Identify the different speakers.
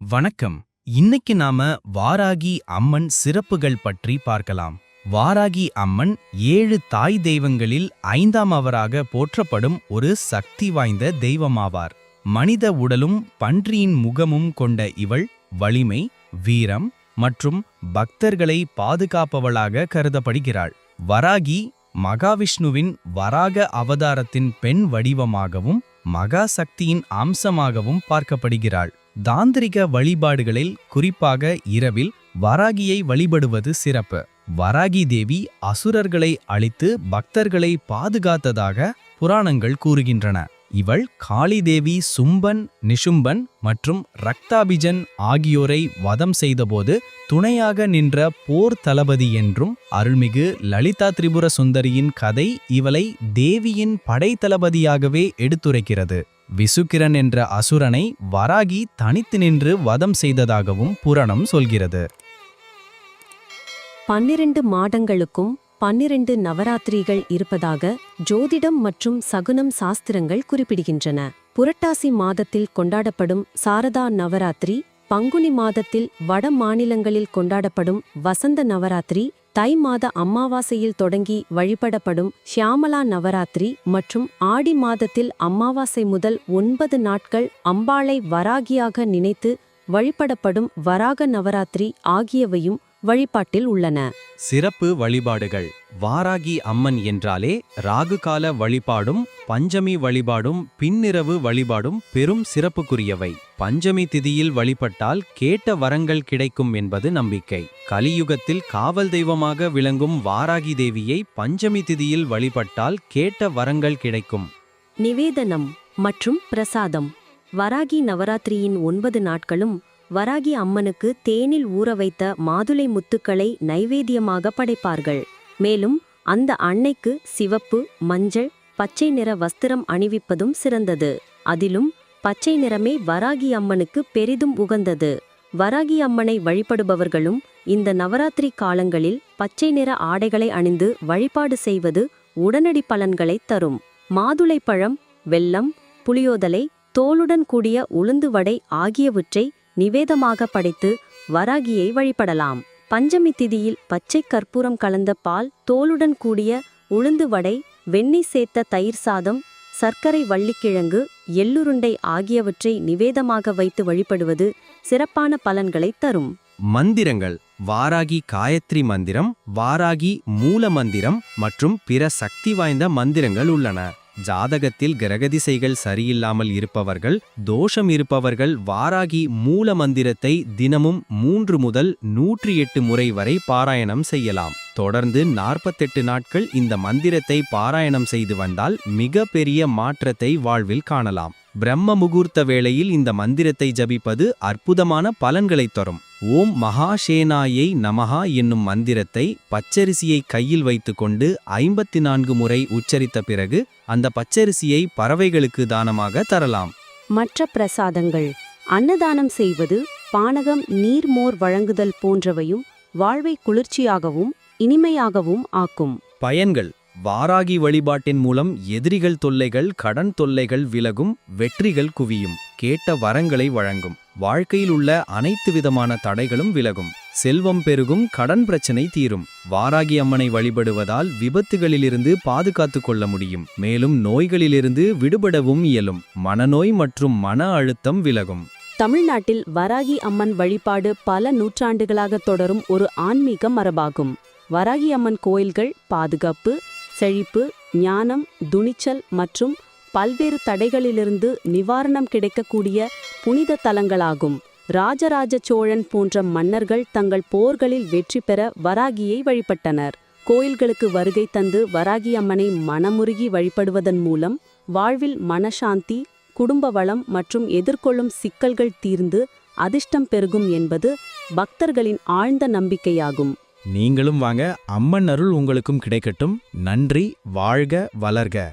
Speaker 1: வணக்கம். இன்னைக்கு நாம வாராகி அம்மன் சிறப்புகள் பற்றி பார்க்கலாம். வாராகி அம்மன் ஏழு தாய் தெய்வங்களில் ஐந்தாம் அவராக போற்றப்படும் ஒரு சக்தி வாய்ந்த தெய்வமாவார். மனித உடலும் பன்றியின் முகமும் கொண்ட இவள் வலிமை வீரம் மற்றும் பக்தர்களை பாதுகாப்பவளாக கருதப்படுகிறாள். வராகி மகாவிஷ்ணுவின் வராக அவதாரத்தின் பெண் வடிவமாகவும் மகா சக்தியின் அம்சமாகவும் பார்க்கப்படுகிறாள். தாந்திரிக வழிபாடுகளில் குறிப்பாக இரவில் வராகியை வழிபடுவது சிறப்பு. வராகி தேவி அசுரர்களை அழித்து பக்தர்களை பாதுகாத்ததாக புராணங்கள் கூறுகின்றன. இவள் காளிதேவி சும்பன் நிஷும்பன் மற்றும் ரக்தாபிஜன் ஆகியோரை வதம் செய்தபோது துணையாக நின்ற போர் தளபதி என்றும் அருள்மிகு லலிதா திரிபுர சுந்தரியின் கதை இவளை தேவியின் படைத்தளபதியாகவே எடுத்துரைக்கிறது. விசுக்கிரன் என்ற அசுரனை வராகி தனித்து நின்று வதம் செய்ததாகவும் புராணம் சொல்கிறது.
Speaker 2: பன்னிரண்டு மாடங்களுக்கும் பன்னிரண்டு நவராத்திரிகள் இருப்பதாக ஜோதிடம் மற்றும் சகுனம் சாஸ்திரங்கள் குறிப்பிடுகின்றன. புரட்டாசி மாதத்தில் கொண்டாடப்படும் சாரதா நவராத்திரி பங்குனி மாதத்தில் வட மாநிலங்களில் கொண்டாடப்படும் வசந்த நவராத்திரி தை மாத அம்மாவாசையில் தொடங்கி வழிபடப்படும் ஷியாமலா நவராத்திரி மற்றும் ஆடி மாதத்தில் அம்மாவாசை முதல் ஒன்பது நாட்கள் அம்பாளை வராகியாக நினைத்து வழிபடப்படும் வராக நவராத்திரி ஆகியவையும் வழிபாட்டில் உள்ளன.
Speaker 1: சிறப்பு வழிபாடுகள். வாராகி அம்மன் என்றாலே ராகுகால வழிபாடும் பஞ்சமி வழிபாடும் பின்னிரவு வழிபாடும் பெரும் சிறப்புக்குரியவை. பஞ்சமி திதியில் வழிபட்டால் கேட்ட வரங்கள் கிடைக்கும் என்பது நம்பிக்கை. கலியுகத்தில் காவல் தெய்வமாக விளங்கும் வாராகி தேவியை பஞ்சமி திதியில் வழிபட்டால் கேட்ட வரங்கள் கிடைக்கும்.
Speaker 2: நிவேதனம் மற்றும் பிரசாதம். வராகி நவராத்திரியின் ஒன்பது நாட்களும் வராகி அம்மனுக்கு தேனில் ஊற வைத்த மாதுளை முத்துக்களை நைவேத்தியமாக படைப்பார்கள். மேலும் அந்த அன்னைக்கு சிவப்பு மஞ்சள் பச்சை நிற வஸ்திரம் அணிவிப்பதும் சிறந்தது. அதிலும் பச்சை நிறமே வராகி அம்மனுக்கு பெரிதும் உகந்தது. வராகி அம்மனை வழிபடுபவர்களும் இந்த நவராத்திரி காலங்களில் பச்சை நிற ஆடைகளை அணிந்து வழிபாடு செய்வது உடனடி பலன்களை தரும். மாதுளை பழம் வெல்லம் புளியோதலை தோலுடன் கூடிய உளுந்து வடை ஆகியவற்றை நிவேதமாக படைத்து வராகியை வழிபடலாம். பஞ்சமி திதியில் பச்சை கற்பூரம் கலந்த பால் தோலுடன் கூடிய உளுந்து வடை வெண்ணெய் சேர்த்த தயிர் சாதம் சர்க்கரை வள்ளிக்கிழங்கு எள்ளுருண்டை ஆகியவற்றை நிவேதமாக வைத்து வழிபடுவது சிறப்பான பலன்களை தரும்.
Speaker 1: மந்திரங்கள் வாராகி காயத்ரி மந்திரம் வாராகி மூல மந்திரம் மற்றும் பிற சக்தி வாய்ந்த மந்திரங்கள் உள்ளன. ஜாதகத்தில் கிரகதிசைகள் சரியில்லாமல் இருப்பவர்கள் தோஷம் இருப்பவர்கள் வாராகி மூல மந்திரத்தை தினமும் மூன்று முதல் நூற்றி எட்டு முறை வரை பாராயணம் செய்யலாம். தொடர்ந்து நாற்பத்தெட்டு நாட்கள் இந்த மந்திரத்தை பாராயணம் செய்து வந்தால் மிக பெரிய மாற்றத்தை வாழ்வில் காணலாம். பிரம்ம முகூர்த்த வேளையில் இந்த மந்திரத்தை ஜபிப்பது அற்புதமான பலன்களைத் தரும். ஓம் மகாஷேனாயை நமஹா என்னும் மந்திரத்தை பச்சரிசியை கையில் வைத்துக்கொண்டு ஐம்பத்தி நான்கு முறை உச்சரித்த பிறகு அந்த பச்சரிசியை பறவைகளுக்கு தானமாக தரலாம்.
Speaker 2: மற்ற பிரசாதங்கள். அன்னதானம் செய்வது பானகம் நீர்மோர் வழங்குதல் போன்றவையும் வாழ்வை குளிர்ச்சியாகவும் இனிமையாகவும் ஆக்கும்.
Speaker 1: பயன்கள். வாராகி வழிபாட்டின் மூலம் எதிரிகள் தொல்லைகள் கடன் தொல்லைகள் விலகும் வெற்றிகள் குவியும் கேட்ட வரங்களை வழங்கும். வாழ்க்கையில் உள்ள அனைத்து விதமான தடைகளும் விலகும். செல்வம் பெருகும் கடன் பிரச்சனை தீரும். வாராகி அம்மனை வழிபடுவதால் விபத்துகளிலிருந்து பாதுகாத்து கொள்ள முடியும். மேலும் நோய்களிலிருந்து விடுபடவும் இயலும். மனநோய் மற்றும் மன அழுத்தம் விலகும்.
Speaker 2: தமிழ்நாட்டில் வராகி அம்மன் வழிபாடு பல நூற்றாண்டுகளாக தொடரும் ஒரு ஆன்மீக மரபாகும். வராகி அம்மன் கோயில்கள் பாதுகாப்பு செழிப்பு ஞானம் துணிச்சல் மற்றும் பல்வேறு தடைகளிலிருந்து நிவாரணம் கிடைக்கக்கூடிய புனித தலங்களாகும். ராஜராஜ சோழன் போன்ற மன்னர்கள் தங்கள் போர்களில் வெற்றி பெற வராகியை வழிபட்டனர். கோயில்களுக்கு வருகை தந்து வராகி அம்மனை மனமுருகி வழிபடுவதன் மூலம் வாழ்வில் மனசாந்தி குடும்ப வளம் மற்றும் எதிர்கொள்ளும் சிக்கல்கள் தீர்ந்து அதிர்ஷ்டம் பெருகும் என்பது பக்தர்களின் ஆழ்ந்த நம்பிக்கையாகும்.
Speaker 1: நீங்களும் வாங்க அம்மன் அருள் உங்களுக்கும் கிடைக்கட்டும். நன்றி வாழ்க வளர்க.